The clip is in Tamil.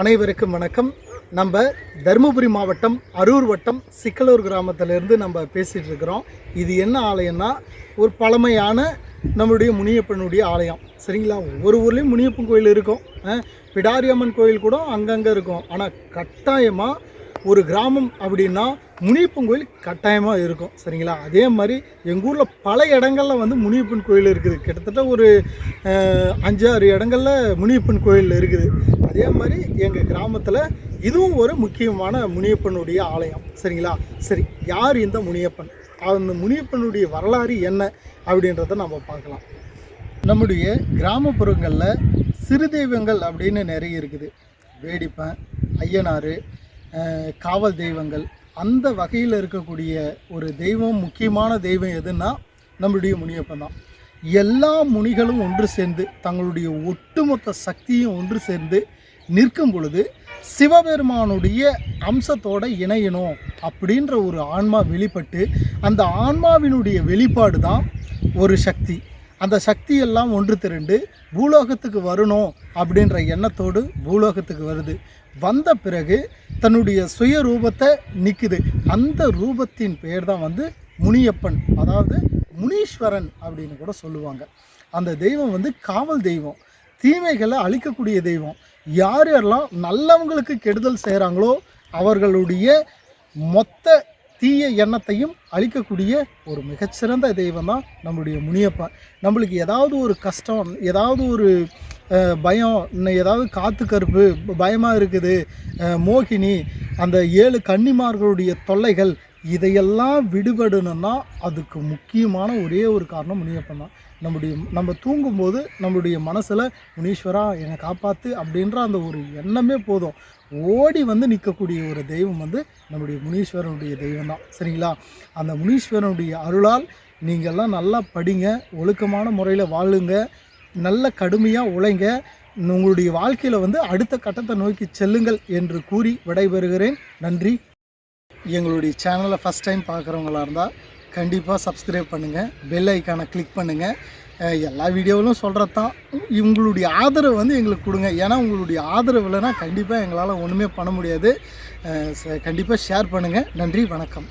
அனைவருக்கும் வணக்கம். நம்ம தருமபுரி மாவட்டம் அரூர் வட்டம் சிக்கலூர் கிராமத்திலேருந்து நம்ம பேசிகிட்டு இருக்கிறோம் இது என்ன ஆலயம்னா ஒரு பழமையான நம்முடைய முனியப்பனுடைய ஆலயம். சரிங்களா? ஒவ்வொரு ஊர்லேயும் முனியப்பன் கோயில் இருக்கும். பிடாரி பிடாரியம்மன் கோயில் கூட அங்கங்கே இருக்கும். ஆனால் கட்டாயமாக ஒரு கிராமம் அப்படின்னா முனியப்பன் கோயில் கட்டாயமாக இருக்கும். சரிங்களா? அதே மாதிரி எங்கள் ஊரில் பல இடங்களில் வந்து முனியப்பன் கோயில் இருக்குது. கிட்டத்தட்ட ஒரு அஞ்சாறு அஞ்சு ஆறு முனியப்பன் கோயில் இருக்குது. அதே மாதிரி எங்கள் கிராமத்தில் இதுவும் ஒரு முக்கியமான முனியப்பனுடைய ஆலயம். சரிங்களா? சரி யார் இந்த முனியப்பன்? அந்த முனியப்பனுடைய வரலாறு என்ன அப்படின்றத நம்ம பார்க்கலாம். நம்முடைய கிராமப்புறங்களில் சிறு தெய்வங்கள் அப்படின்னு நிறைய இருக்குது. வேடிப்பன் ஐயனார் காவல் தெய்வங்கள். அந்த வகையில் இருக்கக்கூடிய ஒரு தெய்வம் முக்கியமான தெய்வம் எதுன்னா நம்மளுடைய முனியப்பன் தான். எல்லா முனிகளும் ஒன்று சேர்ந்து தங்களுடைய ஒட்டுமொத்த சக்தியும் ஒன்று சேர்ந்து நிற்கும் பொழுது சிவபெருமானுடைய அம்சத்தோட இணையணும் அப்படின்ற ஒரு ஆன்மா வெளிப்பட்டு அந்த ஆன்மாவினுடைய வெளிப்பாடு தான் ஒரு சக்தி. அந்த சக்தி எல்லாம் ஒன்று திரண்டு பூலோகத்துக்கு வரணும் அப்படின்ற எண்ணத்தோடு பூலோகத்துக்கு வருது. வந்த பிறகு தன்னுடைய சுய ரூபத்தை நிற்குது அந்த ரூபத்தின் பெயர் தான் வந்து முனியப்பன் அதாவது முனீஸ்வரன் அப்படின்னு கூட சொல்லுவாங்க. அந்த தெய்வம் வந்து காவல் தெய்வம். தீமைகளை அழிக்கக்கூடிய தெய்வம். யார் யாரெல்லாம் நல்லவங்களுக்கு கெடுதல் செய்கிறாங்களோ அவர்களுடைய மொத்த தீய எண்ணத்தையும் அழிக்கக்கூடிய ஒரு மிகச்சிறந்த தெய்வம் தான் நம்மளுடைய முனியப்பன் நம்மளுக்கு ஏதாவது ஒரு கஷ்டம் ஏதாவது ஒரு பயம் இன்னும் ஏதாவது காத்து கருப்பு பயமாக இருக்குது மோகினி அந்த ஏழு கன்னிமார்களுடைய தொல்லைகள் இதையெல்லாம் விடுபடணும்னா அதுக்கு முக்கியமான ஒரே ஒரு காரணம் முனியப்பன் தான். நம்முடைய நம்ம தூங்கும்போது நம்மளுடைய மனசில் முனீஸ்வரா என்னை காப்பாற்று அப்படின்ற அந்த ஒரு எண்ணமே போதும். ஓடி வந்து நிற்கக்கூடிய ஒரு தெய்வம் வந்து நம்முடைய முனீஸ்வரனுடைய தெய்வம் தான். சரிங்களா? அந்த முனீஸ்வரனுடைய அருளால் நீங்கள்லாம் நல்லா படிங்க ஒழுக்கமான முறையில் வாழுங்க நல்ல கடுமையாக உழைங்க. உங்களுடைய வாழ்க்கையில் வந்து அடுத்த கட்டத்தை நோக்கி செல்லுங்கள் என்று கூறி விடைபெறுகிறேன். நன்றி. எங்களுடைய சேனலை ஃபஸ்ட் டைம் பார்க்குறவங்களா இருந்தால் கண்டிப்பாக சப்ஸ்கிரைப் பண்ணுங்கள் பெல் ஐக்கானை கிளிக் பண்ணுங்கள் எல்லா வீடியோவிலும் சொல்கிறது தான் உங்களுடைய ஆதரவு வந்து எங்களுக்கு கொடுங்க. ஏன்னா உங்களுடைய ஆதரவு இல்லைன்னா கண்டிப்பாக எங்களால் ஒன்றுமே பண்ண முடியாது. கண்டிப்பாக ஷேர் பண்ணுங்கள் நன்றி வணக்கம்.